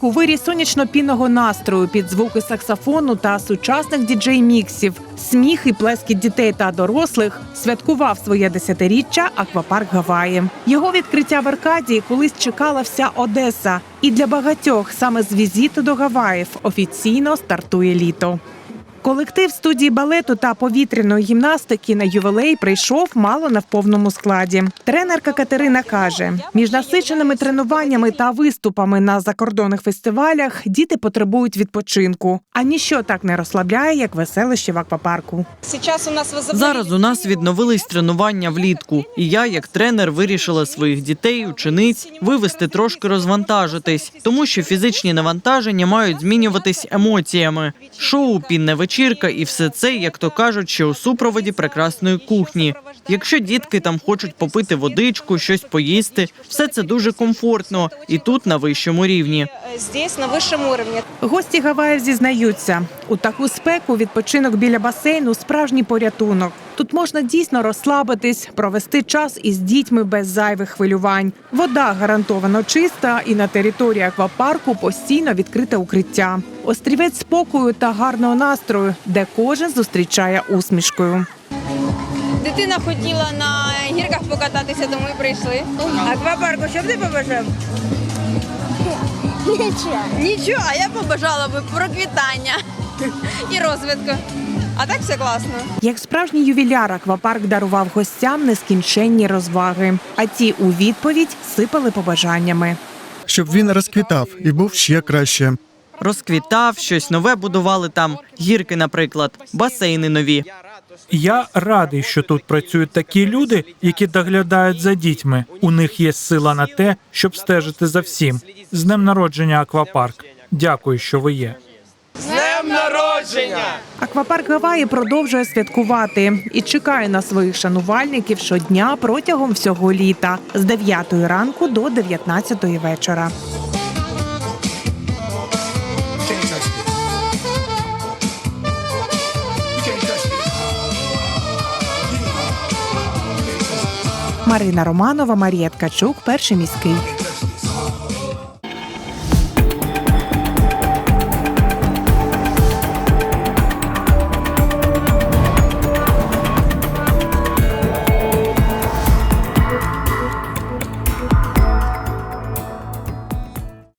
у вирі сонячно-пінного настрою під звуки саксофону та сучасних діджей-міксів, сміх і плескіт дітей та дорослих святкував своє десятиріччя аквапарк Гаваї. Його відкриття в Аркадії колись чекала вся Одеса, і для багатьох саме з візиту до Гаваїв офіційно стартує літо. Колектив студії балету та повітряної гімнастики на ювілей прийшов мало не в повному складі. Тренерка Катерина каже: між насиченими тренуваннями та виступами на закордонних фестивалях діти потребують відпочинку. А ніщо так не розслабляє, як веселище в аквапарку. Сейчас у нас возобновили- Зараз у нас відновились тренування влітку, і я, як тренер, вирішила своїх дітей, учениць вивести трошки розвантажитись, тому що фізичні навантаження мають змінюватись емоціями. Шоу, пінне вечірка і все це, як то кажуть, ще у супроводі прекрасної кухні. Якщо дітки там хочуть попити водичку, щось поїсти, все це дуже комфортно і тут на вищому рівні. Здесь на вищому рівні Гості Гаваїв зізнаються, у таку спеку відпочинок біля басейну справжній порятунок. Тут можна дійсно розслабитись, провести час із дітьми без зайвих хвилювань. Вода гарантовано чиста, і на території аквапарку постійно відкрите укриття. Острівець спокою та гарного настрою, де кожен зустрічає усмішкою. Дитина хотіла на гірках покататися, тому і прийшли. Аквапарку, що б ти побажав? Нічого. Нічого, а я побажала би проквітання і розвитку. А так все класно. Як справжній ювіляр, аквапарк дарував гостям нескінченні розваги, а ті у відповідь сипали побажаннями. щоб він розквітав і був ще краще. Розквітав, щось нове будували там, гірки, наприклад, басейни нові. Я радий, що тут працюють такі люди, які доглядають за дітьми. У них є сила на те, щоб стежити за всім. З днем народження аквапарк. Дякую, що ви є. Аквапарк Гаваї продовжує святкувати і чекає на своїх шанувальників щодня протягом всього літа з 9 ранку до 19 вечора. Марина Романова, Марія Ткачук, перший міський.